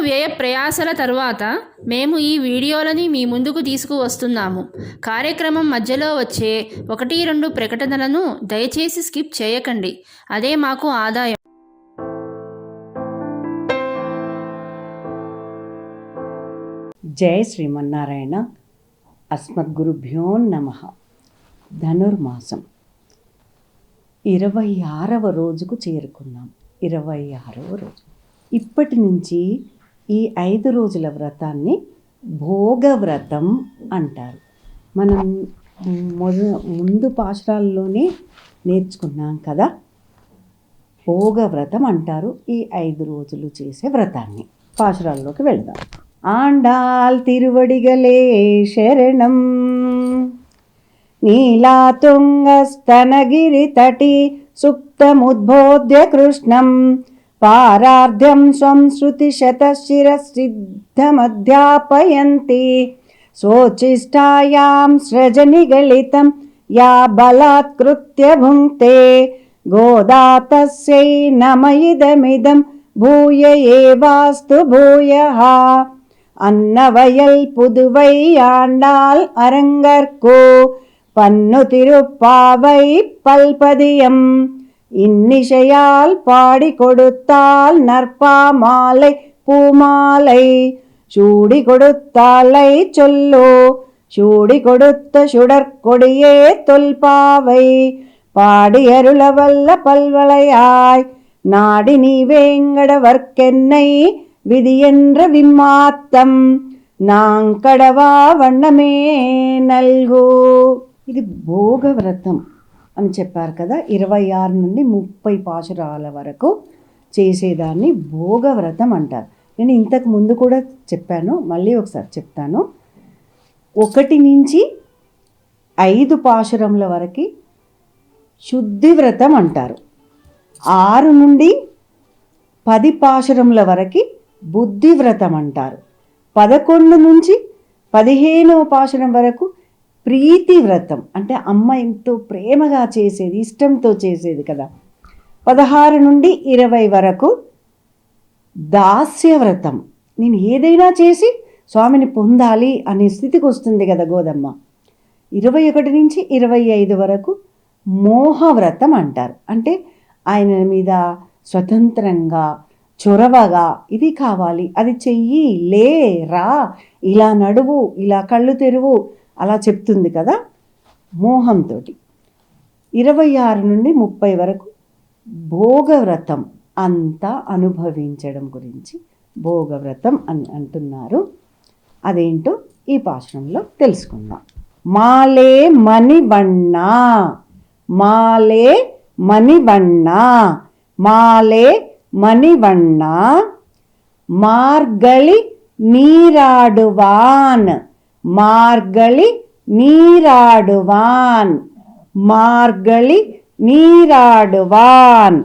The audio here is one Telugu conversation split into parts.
వ్యయ ప్రయాసల తరువాత మేము ఈ వీడియోలని మీ ముందుకు తీసుకువస్తున్నాము. కార్యక్రమం మధ్యలో వచ్చే ఒకటి రెండు ప్రకటనలను దయచేసి స్కిప్ చేయకండి. అదే మాకు ఆదాయం. జయ శ్రీమన్నారాయణ. అస్మద్గురుభ్యో నమ. ధనుర్మాసం. ఇరవై ఆరవ రోజుకు చేరుకున్నాం. ఇరవై ఆరవ రోజు. ఇప్పటి నుంచి ఈ ఐదు రోజుల వ్రతాన్ని భోగవ్రతం అంటారు. మనం మొద ముందు పాశురాల్లోనే నేర్చుకున్నాం కదా భోగవ్రతం అంటారు ఈ ఐదు రోజులు చేసే వ్రతాన్ని. పాశురాల్లోకి వెళ్దాం. ఆండాల్ తిరువడిగలే శరణం నీలాతుంగస్తనగిరి తటి సుప్తముద్బోధ్య కృష్ణం पारार्ध्यं स्वं श्रुतिशतशिरसिद्धमध्यापयन्ति। स्वोचिष्ठायां स्रजनिगलितं या बलात्कृत्य भुङ्क्ते। गोदातस्यै नम इदमिदं भूय एवास्तु भूयः। अन्नवयल् पुदुवै वैयाण्डाल् अरङ्गर्को पन्नुतिरुप्पावै पल्पदियम्। இன்னிசையால் பாடி கொடுத்தால் நற்பா மாலை பூமாலை. சூடி கொடுத்தாலை சொல்லோ சூடி கொடுத்த சுடற்கொடியே தொல்பாவை. பாடி அருளவல்ல பல்வளையாய் நாடி நீ வேங்கடவர்க்கென்னை விதி என்ற விம்மாத்தம். நாங்கடவா வண்ணமே நல்கோ. இது போகவிரதம். అని చెప్పారు కదా ఇరవై ఆరు నుండి ముప్పై పాశురాల వరకు చేసేదాన్ని భోగవ్రతం అంటారు. నేను ఇంతకు ముందు కూడా చెప్పాను మళ్ళీ ఒకసారి చెప్తాను. ఒకటి నుంచి ఐదు పాశురముల వరకు శుద్ధి వ్రతం అంటారు. ఆరు నుండి పది పాశురముల వరకు బుద్ధి వ్రతం అంటారు. పదకొండు నుంచి పదిహేనవ పాశురం వరకు ప్రీతి వ్రతం అంటే అమ్మ ఎంతో ప్రేమగా చేసేది ఇష్టంతో చేసేది కదా. పదహారు నుండి ఇరవై వరకు దాస్య వ్రతం నేను ఏదైనా చేసి స్వామిని పొందాలి అనే స్థితికి వస్తుంది కదా గోదమ్మ. ఇరవై ఒకటి నుంచి ఇరవై ఐదు వరకు మోహవ్రతం అంటారు. అంటే ఆయన మీద స్వతంత్రంగా చొరవగా ఇది కావాలి. అది చెయ్యి లే రా ఇలా నడువు ఇలా కళ్ళు తెరువు అలా చెప్తుంది కదా మోహంతో ఇరవై ఆరు నుండి ముప్పై వరకు భోగవ్రతం అంతా అనుభవించడం గురించి భోగవ్రతం అని అంటున్నారు. అదేంటో ఈ పాశ్రంలో తెలుసుకుందాం. మాలే మణిబಣ್ణ మాలే మణిబಣ್ణ మాలే మణిబಣ್ಣ మార్గళి నీరాడువాన్. மார்கழி நீராடுவான். மார்கழி நீராடுவான்.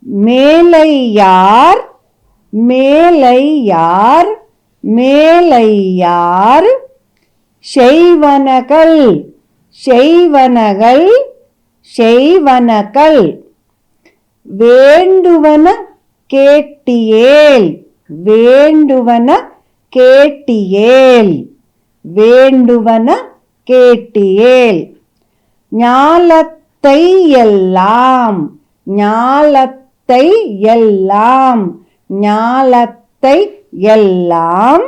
மேலை யார் மேலை யார் மேலை யார் செய்வனகள் செய்வனகள் செய்வனகள். வேண்டுவன கேட்டியேல் வேண்டுவன கேட்டியேல். வேண்டுவன கேட்டியேல். ஞாலத்தை எல்லாம் ஞாலத்தை எல்லாம் ஞாலத்தை எல்லாம்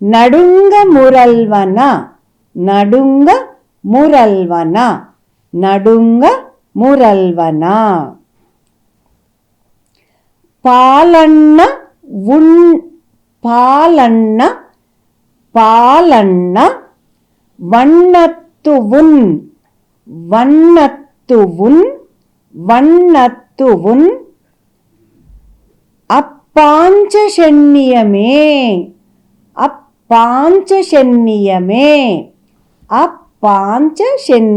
நடுங்க முரல்வன நடுங்க முரல்வன நடுங்க முரல்வன. பாலண்ண உன் பாலண்ண பாலண்ண வண்ணத்துவுன் வண்ணத்துவுன் வண்ணத்துவுன் அப்பாஞ்சஷண்யமே அப்பாஞ்சஷண்யமே அப்பாஞ்சஷண்யமே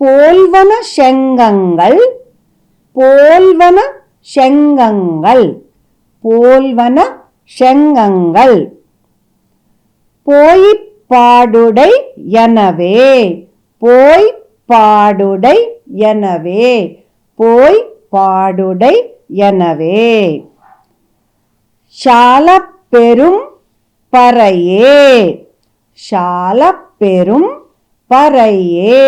போல்வன செங்கங்கள் போல்வன செங்கங்கள் போல்வன செங்கங்கள். போய்ப் பாடுடை எனவே போய் பாடுடை எனவே போய் பாடுடை எனவே. சால பெரும் பறையே சால பெரும் பறையே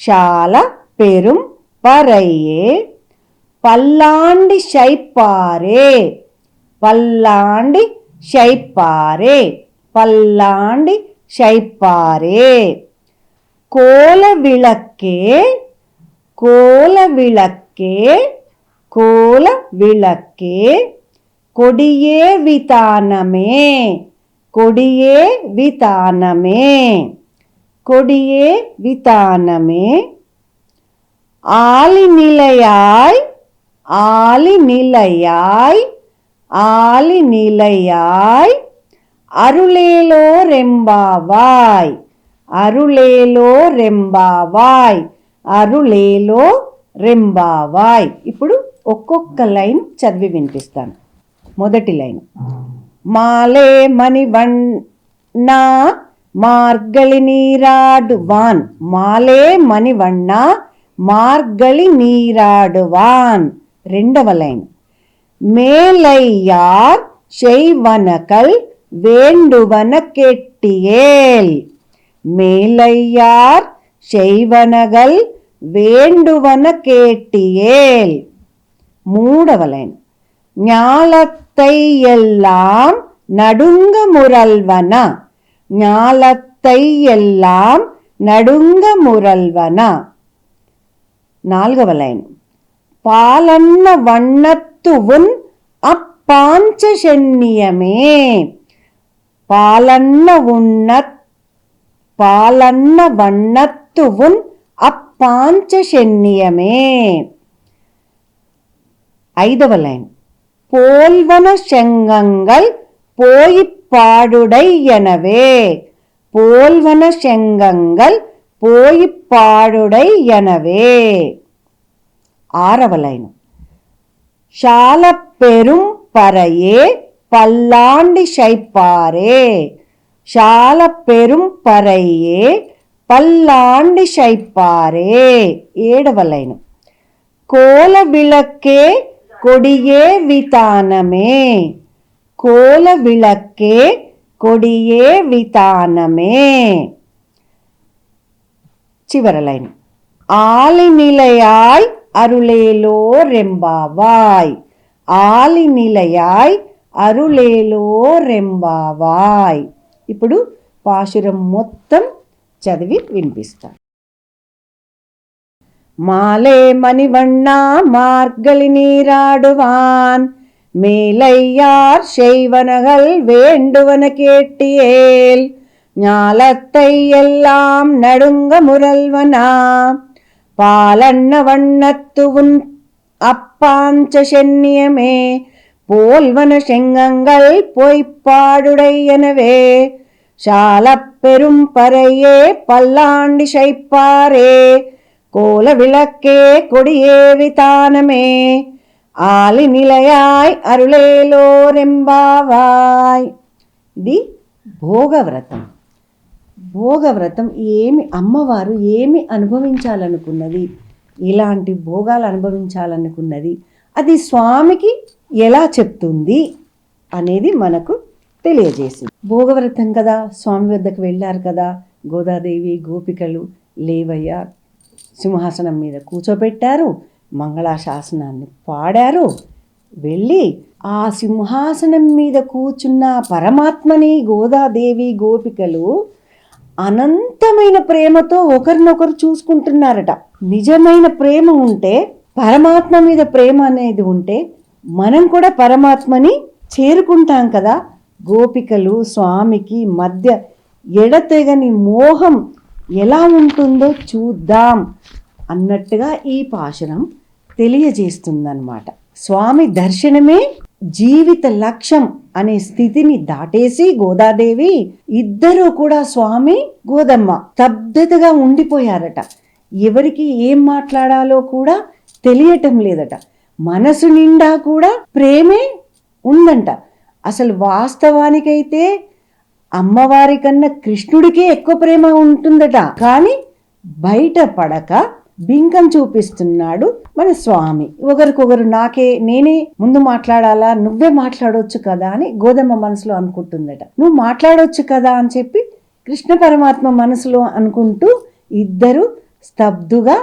சால பெரும் பறையே. பல்லாண்டு ஷைப்பாரே. பல்லாண்டு ஷைப்பாரே. பல்லாண்டு ஷைப்பாரே. கோல விளக்கே கோல விளக்கே கோல விளக்கே. கொடியே விதானமே கொடியே விதானமே. கொடியே விதானமே. ஆலிநிலையாய் ஆலி நிலையாய் ஆலி நிலையாய் அருளேலோ ரெம்பாவாய் అరులేలో రెంబావాయ్ అరులేలో రెంబావాయ్ ఇప్పుడు ఒక్కొక్క లైన్ చదివి వినిపిస్తాను మొదటి లైన్ మాలే మణివన్నా మార్గళి నీరాడువాన్ మాలే మణివన్నా మార్గళి నీరాడువాన్ రెండవ లైన్ மேலையார் செய்வனகள் வேண்டுவன கெட்டியேல் மேலையார் செய்வனகள் வேண்டுவன கேட்டியேல் மூடவ லைன் ஞாலத்தை எல்லாம் நடுங்க முரல்வன ஞாலத்தை எல்லாம் நடுங்க முரல்வன నాలుగవ பாலன்ன வண்ணத்துவுன் அப்பாஞ்சென்னியமே பாலன்ன உண்ணத் பாலன்ன வண்ணத்துவுன் அப்பாஞ்சென்னியமே ஐதவ லைன். போல்வன செங்கங்கள் போயிப் எனவே. போல்வன செங்கங்கள் போயிப் எனவே. ఆరవ లైను. శాల పెరుం పరయే పల్లాండి శైపారే శాల పెరుం పరయ్యే పల్లాండి శైపారే ఏడవ లైను. కోల విళక్కే కొడియే వితానమే కోల విళక్కే కొడియే వితానమే చివర ఆలి నిలయాయ్ అరులేలో రెంబావాయ్ ఆలి నిలయాయ్ అరులేలో రెంబావాయ్ ఇప్పుడు పాశురం మొత్తం చదివి వినిపిస్తాను மாலே மணிவண்ணா மார்கழி நீராடுவான் மேலையார் செய்வனகள் வேண்டுவன கேட்டியேல் ஞாலத்தை எல்லாம் நடுங்க முரல்வனா பாலண்ண வண்ணத்து உன் அப்பாஞ்ச சென்னியமே போல்வன செங்கங்கள் பொய்ப்பாடுடை எனவே சாலப்பெரும் பறையே பல்லாண்டி சைப்பாரே கோல விளக்கே கொடியேவி தானமே ஆலி நிலையாய் அருளேலோரெம்பாவாய் இது போகவிரதம். భోగవ్రతం ఏమి అమ్మవారు ఏమి అనుభవించాలనుకున్నది? ఇలాంటి భోగాలు అనుభవించాలనుకున్నది. అది స్వామికి ఎలా చెప్తుంది అనేది మనకు తెలియజేసింది. భోగవ్రతం కదా స్వామి వద్దకు వెళ్ళారు కదా గోదాదేవి గోపికలు లేవయ్య సింహాసనం మీద కూర్చోబెట్టారు మంగళాశాసనాన్ని పాడారు. వెళ్ళి ఆ సింహాసనం మీద కూర్చున్న పరమాత్మని గోదాదేవి గోపికలు అనంతమైన ప్రేమతో ఒకరినొకరు చూసుకుంటున్నారట. నిజమైన ప్రేమ ఉంటే పరమాత్మ మీద ప్రేమ అనేది ఉంటే మనం కూడా పరమాత్మని చేరుకుంటాం కదా. గోపికలు స్వామికి మధ్య ఎడతెగని మోహం ఎలా ఉంటుందో చూద్దాం అన్నట్టుగా ఈ పాశనం తెలియజేస్తుందన్నమాట. స్వామి దర్శనమే జీవిత లక్ష్యం అనే స్థితిని దాటేసి గోదాదేవి ఇద్దరూ కూడా స్వామి గోదమ్మ స్తబ్దతగా ఉండిపోయారట. ఎవరికి ఏం మాట్లాడాలో కూడా తెలియటం లేదట. మనసు నిండా కూడా ప్రేమే ఉందంట. అసలు వాస్తవానికైతే అమ్మవారి కన్నా కృష్ణుడికే ఎక్కువ ప్రేమ ఉంటుందట. కానీ బయట పడక బింకం చూపిస్తున్నాడు మన స్వామి. ఒకరికొకరు నాకే నేనే ముందు మాట్లాడాలా? నువ్వే మాట్లాడవచ్చు కదా అని గోధుమ మనసులో అనుకుంటుందట. నువ్వు మాట్లాడవచ్చు కదా అని చెప్పి కృష్ణ పరమాత్మ మనసులో అనుకుంటూ ఇద్దరు స్తబ్దుగా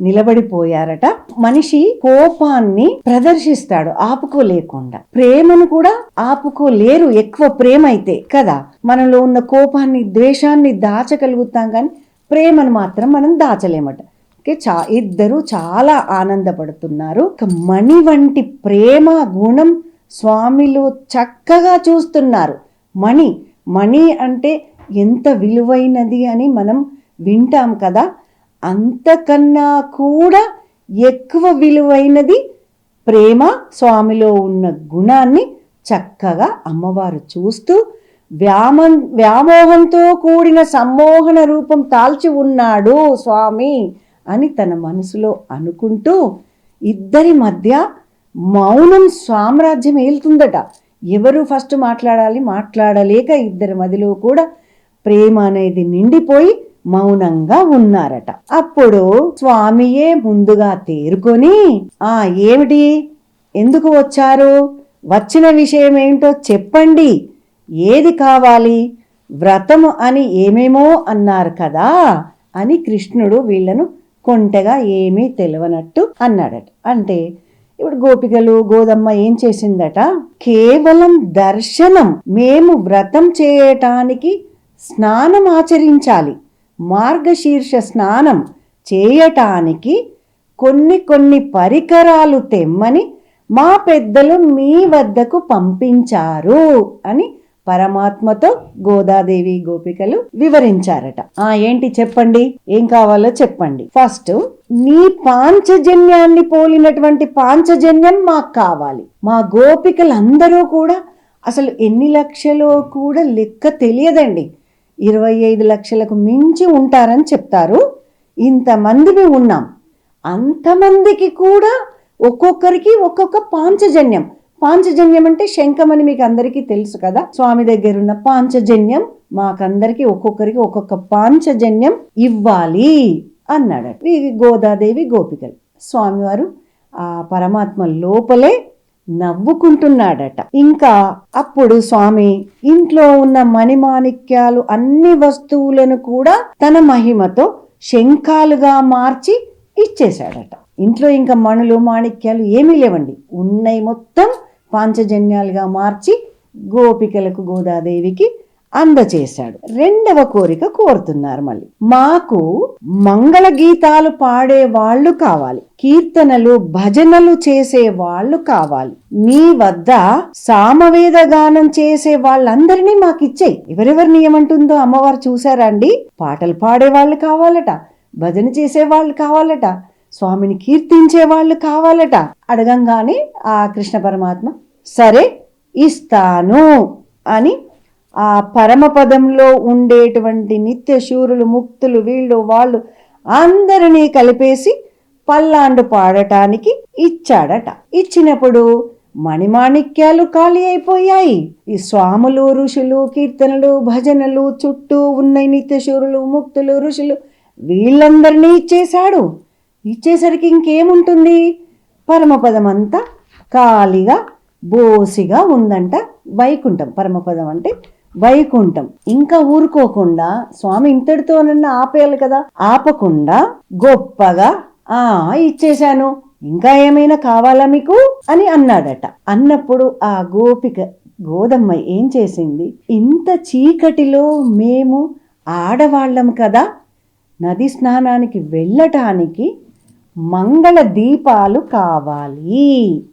నిలబడిపోయారట. మనిషి కోపాన్ని ప్రదర్శిస్తాడు ఆపుకోలేకుండా. ప్రేమను కూడా ఆపుకోలేరు ఎక్కువ ప్రేమ అయితే కదా. మనలో ఉన్న కోపాన్ని ద్వేషాన్ని దాచగలుగుతాం కానీ ప్రేమను మాత్రం మనం దాచలేమట. ఓకే చా ఇద్దరు చాలా ఆనందపడుతున్నారు. ఒక మణి వంటి ప్రేమ గుణం స్వామిలో చక్కగా చూస్తున్నారు. మణి మణి అంటే ఎంత విలువైనది అని మనం వింటాం కదా. అంతకన్నా కూడా ఎక్కువ విలువైనది ప్రేమ స్వామిలో ఉన్న గుణాన్ని చక్కగా అమ్మవారు చూస్తూ వ్యామ వ్యామోహంతో కూడిన సమ్మోహన రూపం తాల్చి ఉన్నాడు స్వామి. అని తన మనసులో అనుకుంటూ ఇద్దరి మధ్య మౌనం సామ్రాజ్యం ఏలుతుందట. ఎవరు ఫస్ట్ మాట్లాడాలి మాట్లాడలేక ఇద్దరి మధ్యలో కూడా ప్రేమ అనేది నిండిపోయి మౌనంగా ఉన్నారట. అప్పుడు స్వామియే ముందుగా తేరుకొని ఆ ఏమిటి? ఎందుకు వచ్చారు? వచ్చిన విషయం ఏంటో చెప్పండి. ఏది కావాలి? వ్రతము అని ఏమేమో అన్నారు కదా అని కృష్ణుడు వీళ్ళను కొంటెగా ఏమీ తెలియనట్టు అన్నాడట. అంటే ఇప్పుడు గోపికలు గోదమ్మ ఏం చేసిందట? కేవలం దర్శనం. మేము వ్రతం చేయటానికి స్నానం ఆచరించాలి. మార్గశీర్ష స్నానం చేయటానికి కొన్ని కొన్ని పరికరాలు తెమ్మని మా పెద్దలు మీ వద్దకు పంపించారు అని పరమాత్మతో గోదాదేవి గోపికలు వివరించారట. ఆ ఏంటి చెప్పండి? ఏం కావాలో చెప్పండి. ఫస్ట్ నీ పాంచజన్యాన్ని పోలినటువంటి పాంచజన్యం మాకు కావాలి. మా గోపికలందరూ కూడా అసలు ఎన్ని లక్షలో కూడా లెక్క తెలియదండి. ఇరవై ఐదు లక్షలకు మించి ఉంటారని చెప్తారు. ఇంతమందిని ఉన్నాం. అంతమందికి కూడా ఒక్కొక్కరికి ఒక్కొక్క పాంచజన్యం. పాంచజన్యం అంటే శంఖమని మీకు అందరికీ తెలుసు కదా. స్వామి దగ్గర ఉన్న పాంచజన్యం మాకందరికి ఒక్కొక్కరికి ఒక్కొక్క పాంచజన్యం ఇవ్వాలి అన్నాడు. ఇది గోదాదేవి గోపికలు. స్వామివారు ఆ పరమాత్మ లోపలే నవ్వుకుంటున్నాడట. ఇంకా అప్పుడు స్వామి ఇంట్లో ఉన్న మణిమాణిక్యాలు అన్ని వస్తువులను కూడా తన మహిమతో శంఖాలుగా మార్చి ఇచ్చేశాడట. ఇంట్లో ఇంకా మణులు మాణిక్యాలు ఏమీ లేవండి. ఉన్నాయి మొత్తం పాంచజన్యాలుగా మార్చి గోపికలకు గోదాదేవికి అందచేశాడు. రెండవ కోరిక కోరుతున్నారు మళ్ళీ. మాకు మంగళ గీతాలు పాడే వాళ్ళు కావాలి. కీర్తనలు భజనలు చేసే వాళ్ళు కావాలి. నీ వద్ద సామవేద గానం చేసే వాళ్ళందరినీ మాకు ఇచ్చేయి. ఎవరెవరిని ఏమంటుందో అమ్మవారు చూసారా అండి? పాటలు పాడే వాళ్ళు కావాలట భజన చేసే వాళ్ళు కావాలట స్వామిని కీర్తించే వాళ్ళు కావాలట. అడగంగానే ఆ కృష్ణ పరమాత్మ సరే ఇస్తాను అని ఆ పరమపదంలో ఉండేటువంటి నిత్య శూరులు ముక్తులు వీళ్ళు వాళ్ళు అందరినీ కలిపేసి పల్లాండు పాడటానికి ఇచ్చాడట. ఇచ్చినప్పుడు మణిమాణిక్యాలు ఖాళీ అయిపోయాయి. ఈ స్వాములు ఋషులు కీర్తనలు భజనలు చుట్టూ ఉన్న నిత్యశూరులు ముక్తులు ఋషులు. వీళ్ళందరినీ ఇచ్చేశాడు. ఇచ్చేసరికి ఇంకేముంటుంది? పరమపదం అంతా ఖాళీగా బోసిగా ఉందంట వైకుంఠం. పరమపదం అంటే వైకుంఠం. ఇంకా ఊరుకోకుండా స్వామి ఇంతటితోనన్నా ఆపేయాలి కదా. ఆపకుండా గొప్పగా ఆ ఇచ్చేశాను. ఇంకా ఏమైనా కావాలా మీకు? అని అన్నాడట. అన్నప్పుడు ఆ గోపిక గోదమ్మ ఏం చేసింది? ఇంత చీకటిలో మేము ఆడవాళ్ళం కదా. నది స్నానానికి వెళ్ళటానికి మంగళ దీపాలు కావాలి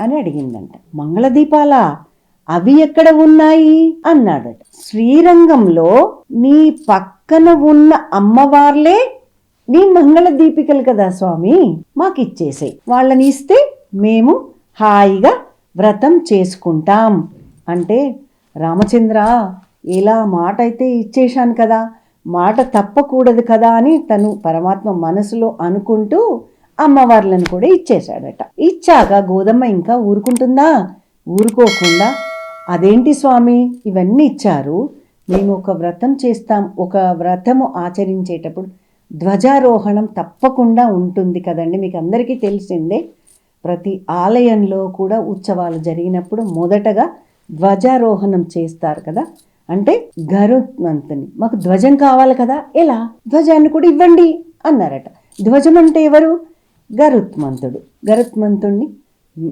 అని అడిగిందంట. మంగళ దీపాలా? అవి ఎక్కడ ఉన్నాయి? అన్నాడట. శ్రీరంగంలో నీ పక్కన ఉన్న అమ్మవార్లే నీ మంగళ దీపికలు కదా స్వామి? మాకిచ్చేసాయి. వాళ్ళని ఇస్తే మేము హాయిగా వ్రతం చేసుకుంటాం. అంటే రామచంద్ర ఇలా మాట అయితే ఇచ్చేశాను కదా. మాట తప్పకూడదు కదా అని తను పరమాత్మ మనసులో అనుకుంటూ అమ్మవార్లను కూడా ఇచ్చేశాడట. ఇచ్చాక గోదమ్మ ఇంకా ఊరుకుంటుందా? ఊరుకోకుండా అదేంటి స్వామి ఇవన్నీ ఇచ్చారు. మేము ఒక వ్రతం చేస్తాం. ఒక వ్రతము ఆచరించేటప్పుడు ధ్వజారోహణం తప్పకుండా ఉంటుంది కదండి. మీకు అందరికీ తెలిసిందే ప్రతి ఆలయంలో కూడా ఉత్సవాలు జరిగినప్పుడు మొదటగా ధ్వజారోహణం చేస్తారు కదా. అంటే గరుత్మంతుని. మాకు ధ్వజం కావాలి కదా? ఎలా? ధ్వజాన్ని కూడా ఇవ్వండి అన్నారట. ధ్వజం అంటే ఎవరు? గరుత్మంతుడు. గరుత్మంతుణ్ణి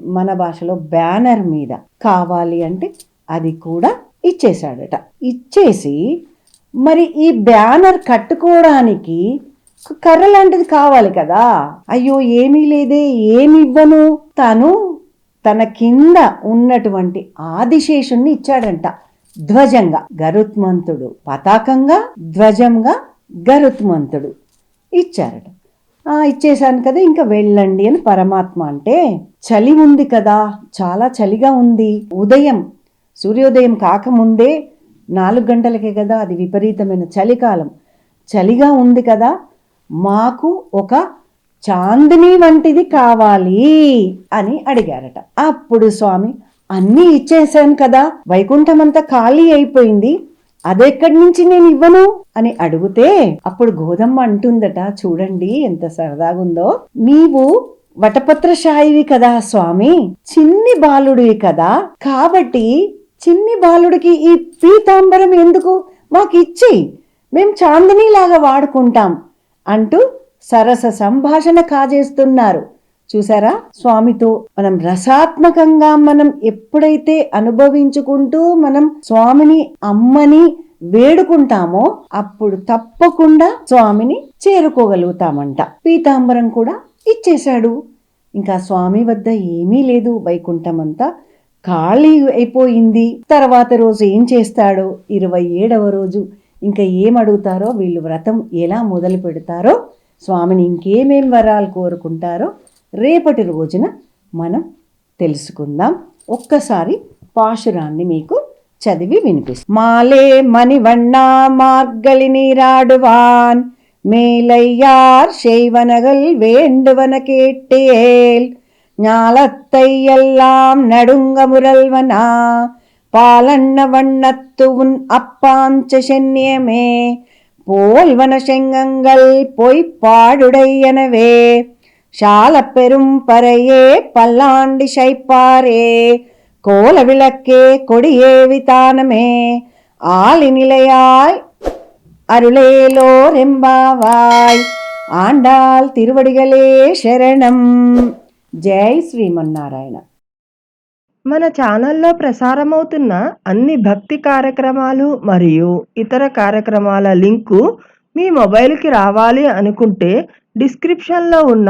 మన భాషలో బ్యానర్ మీద కావాలి అంటే అది కూడా ఇచ్చేశాడట. ఇచ్చేసి మరి ఈ బ్యానర్ కట్టుకోవడానికి కర్ర లాంటిది కావాలి కదా? అయ్యో ఏమీ లేదే ఏమి ఇవ్వను. తను తన కింద ఉన్నటువంటి ఆదిశేషుణ్ణి ఇచ్చాడంట. ధ్వజంగా గరుత్మంతుడు పతాకంగా ధ్వజంగా గరుత్మంతుడు ఇచ్చారట. ఇచ్చేశాను కదా ఇంకా వెళ్ళండి అని పరమాత్మ అంటే చలి ఉంది కదా చాలా చలిగా ఉంది ఉదయం సూర్యోదయం కాకముందే నాలుగు గంటలకే కదా అది విపరీతమైన చలికాలం. చలిగా ఉంది కదా మాకు ఒక చాందిని వంటిది కావాలి అని అడిగారట. అప్పుడు స్వామి అన్నీ ఇచ్చేశాను కదా. వైకుంఠమంతా ఖాళీ అయిపోయింది. అదెక్కడి నుంచి నేను ఇవ్వను? అని అడిగితే అప్పుడు గోధమ్మ అంటుందట చూడండి ఎంత సరదాగుందో. నీవు వటపత్రశాయివి కదా స్వామి చిన్ని బాలుడివి కదా. కాబట్టి చిన్ని బాలుడికి ఈ పీతాంబరం ఎందుకు? మాకు ఇచ్చి మేం చాందినీలాగా వాడుకుంటాం అంటూ సరస సంభాషణ కాజేస్తున్నారు. చూసారా? స్వామితో మనం రసాత్మకంగా మనం ఎప్పుడైతే అనుభవించుకుంటూ మనం స్వామిని అమ్మని వేడుకుంటామో అప్పుడు తప్పకుండా స్వామిని చేరుకోగలుగుతామంట. పీతాంబరం కూడా ఇచ్చేశాడు. ఇంకా స్వామి వద్ద ఏమీ లేదు. వైకుంఠం అంతా ఖాళీ అయిపోయింది. తర్వాత రోజు ఏం చేస్తాడో ఇరవై ఏడవ రోజు ఇంకా ఏం అడుగుతారో వీళ్ళు వ్రతం ఎలా మొదలు పెడతారో స్వామిని ఇంకేమేం వరాలు కోరుకుంటారో రేపటి రోజున మనం తెలుసుకుందాం. ఒక్కసారి పాశురాన్ని మీకు చదివి వినిపిస్తాం. మాలే మణివన్నా మార్గలిని రాడువాన్ మేలయ్యార్ శైవనగల్ వేండువన వేండువనకేట్టేల్ ஞாலத்தையெல்லாம் நடுங்க முரல்வனா பாலண்ண வண்ணத்து உன் அப்பாஞ்ச சென்னியமே போல்வன శంగంగల్ பொய்ப்பாடுடையனவே పాడుడయ్యనవే. சால பெரும் பறையே பல்லாண்டி சைப்பாரே கோல விளக்கே கொடியே விதானமே ஆலி நிலையாய் அருளேலோரெம்பாவாய் ஆண்டாள் திருவடிகளே శరణం జై శ్రీమన్నారాయణ మన ఛానల్లో ప్రసారమవుతున్న అన్ని భక్తి కార్యక్రమాలు మరియు ఇతర కార్యక్రమాల లింకు మీ మొబైల్కి రావాలి అనుకుంటే డిస్క్రిప్షన్లో ఉన్న